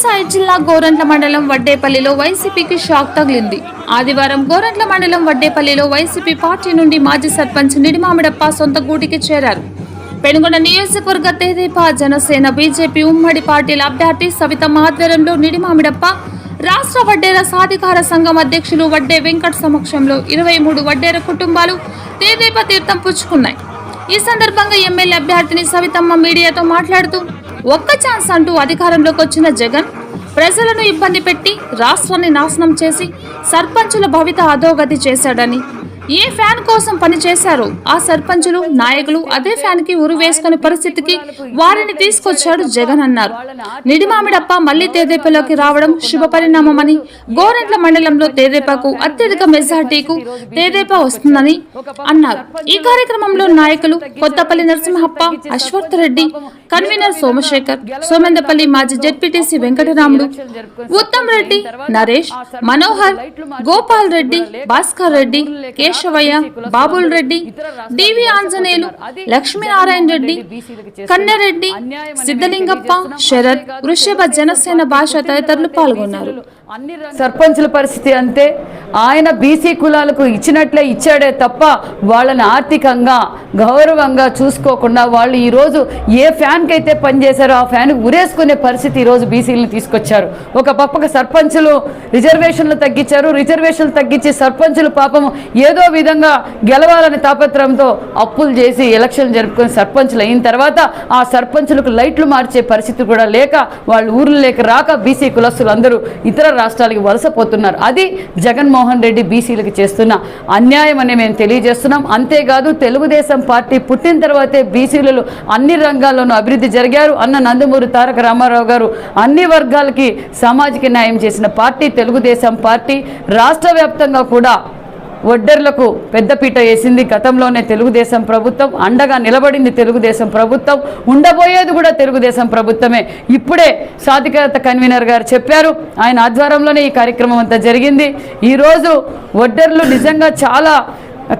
సత్తసాయి జిల్లా గోరంట్ల మండలం వడ్డేపల్లిలో వైసీపీకి షాక్ తగిలింది. ఆదివారం గోరంట్ల మండలం వడ్డేపల్లిలో వైసీపీ పార్టీ నుండి మాజీ సర్పంచ్ నిడిమామిడప్ప సొంత గూటికి చేరారు. పెనుగొండ నియోజకవర్గ తెదేపా జనసేన బీజేపీ ఉమ్మడి పార్టీల అభ్యర్థి సవితమ్మ ఆధ్వర్యంలో నిడిమామిడప్ప రాష్ట్ర వడ్డేర సాధికార సంఘం అధ్యక్షులు వడ్డే వెంకట్ సమక్షంలో ఇరవై మూడు వడ్డేర కుటుంబాలు తేదేప తీర్థం పుచ్చుకున్నాయి. ఈ సందర్భంగా ఎమ్మెల్యే అభ్యర్థిని సవితమ్మ మీడియాతో మాట్లాడుతూ ఒక్క ఛాన్స్ అంటూ అధికారంలోకి వచ్చిన జగన్ ప్రజలను ఇబ్బంది పెట్టి రాష్ట్రాన్ని నాశనం చేసి సర్పంచుల భవిత అధోగతి చేశాడని ఏ ఫ్యాన్ కోసం పనిచేశారు ఆ సర్పంచులు నాయకులు అదే ఫ్యాన్కి ఉరి వేసుకుని పరిస్థితికి వారిని తీసుకొచ్చాడు జగన్ అన్నారు. నిడిమామిడప్ప మళ్ళీ తేదేపలోకి రావడం శుభ పరిణామమని గోరెంట్ల మండలంలో తేదేపాకు అత్యధిక మెజార్టీకు తేదేపా వస్తుందని అన్నారు. ఈ కార్యక్రమంలో నాయకులు కొత్తపల్లి నరసింహప్ప అశ్వర్థ రెడ్డి కన్వీనర్ సోమశేఖర్ సోమేందపల్లి మాజీ జెడ్పీటీసీ వెంకటరాముడు ఉత్తమ్ రెడ్డి నరేష్ మనోహర్ గోపాల్ రెడ్డి భాస్కర్ రెడ్డి కేశవయ్య బాబుల్ రెడ్డి డివి ఆంజనేయులు లక్ష్మీనారాయణ రెడ్డి కన్నెరెడ్డి సిద్ధలింగప్ప శరత్ వృషభ జనసేన భాష తదితరులు పాల్గొన్నారు. సర్పంచుల పరిస్థితి అంతే. ఆయన బీసీ కులాలకు ఇచ్చినట్లే ఇచ్చాడే తప్ప వాళ్ళని ఆర్థికంగా గౌరవంగా చూసుకోకుండా వాళ్ళు ఈరోజు ఏ ఫ్యాన్కి అయితే పనిచేశారో ఆ ఫ్యాన్ ఉరేసుకునే పరిస్థితి ఈరోజు బీసీలను తీసుకొచ్చారు. ఒక పక్కకు సర్పంచులు రిజర్వేషన్లు తగ్గించారు. రిజర్వేషన్లు తగ్గించి సర్పంచులు పాపం ఏదో విధంగా గెలవాలని తాపత్రయంతో అప్పులు చేసి ఎలక్షన్లు జరుపుకొని సర్పంచులు అయిన తర్వాత ఆ సర్పంచులకు లైట్లు మార్చే పరిస్థితి కూడా లేక వాళ్ళు ఊర్లు లేక రాక బీసీ కులస్తులు అందరూ ఇతర రాష్ట్రాలకి వలసపోతున్నారు అది జగన్మోహన్ రెడ్డి బీసీలకు చేస్తున్న అన్యాయం అని మేము తెలియజేస్తున్నాం. అంతేకాదు తెలుగుదేశం పార్టీ పుట్టిన తర్వాతే బీసీలలో అన్ని రంగాల్లోనూ అభివృద్ధి జరిగారు. అన్న నందమూరి తారక రామారావు గారు అన్ని వర్గాలకి సామాజిక న్యాయం చేసిన పార్టీ తెలుగుదేశం పార్టీ రాష్ట్ర వ్యాప్తంగా కూడా ఒడ్డర్లకు పెద్దపీట వేసింది. గతంలోనే తెలుగుదేశం ప్రభుత్వం అండగా నిలబడింది తెలుగుదేశం ప్రభుత్వం ఉండబోయేది కూడా తెలుగుదేశం ప్రభుత్వమే. ఇప్పుడే సాధికారత కన్వీనర్ గారు చెప్పారు ఆయన ఆధ్వర్యంలోనే ఈ కార్యక్రమం అంతా జరిగింది. ఈరోజు ఒడ్డర్లు నిజంగా చాలా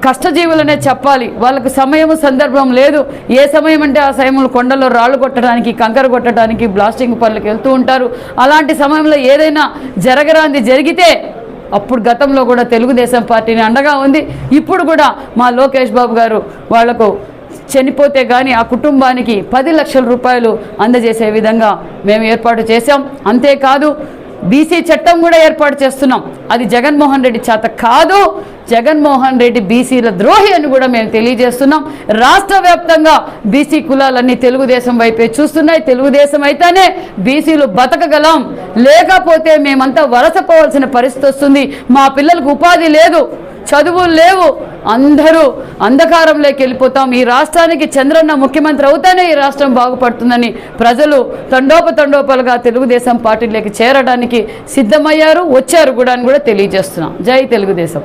కష్టజీవులనే చెప్పాలి. వాళ్ళకు సమయము సందర్భం లేదు. ఏ సమయం అంటే ఆ సమయంలో కొండల్లో రాళ్ళు కొట్టడానికి కంకర కొట్టడానికి బ్లాస్టింగ్ పనులకు వెళ్తూ ఉంటారు. అలాంటి సమయంలో ఏదైనా జరగరాంది జరిగితే అప్పుడు గతంలో కూడా తెలుగుదేశం పార్టీని అండగా ఉంది. ఇప్పుడు కూడా మా లోకేష్ బాబు గారు వాళ్ళకు చనిపోతే కానీ ఆ కుటుంబానికి పది లక్షల రూపాయలు అందజేసే విధంగా మేము ఏర్పాటు చేశాం. అంతేకాదు బీసీ చట్టం కూడా ఏర్పాటు చేస్తున్నాం. అది జగన్మోహన్ రెడ్డి చేత కాదు జగన్మోహన్ రెడ్డి బీసీల ద్రోహి అని కూడా మేము తెలియజేస్తున్నాం. రాష్ట్ర వ్యాప్తంగా బీసీ కులాలన్నీ తెలుగుదేశం వైపే చూస్తున్నాయి. తెలుగుదేశం అయితేనే బీసీలు బతకగలం. లేకపోతే మేమంతా వలసపోవాల్సిన పరిస్థితి వస్తుంది. మా పిల్లలకు ఉపాధి లేదు. చదువులు లేవు. అందరూ అంధకారంలోకి వెళ్ళిపోతాం. ఈ రాష్ట్రానికి చంద్రన్న ముఖ్యమంత్రి అవుతానే ఈ రాష్ట్రం బాగుపడుతుందని ప్రజలు తండోపతండోపాలుగా తెలుగుదేశం పార్టీలోకి చేరడానికి సిద్ధమయ్యారు వచ్చారు కూడా అని కూడా తెలియజేస్తున్నాం. జై తెలుగుదేశం.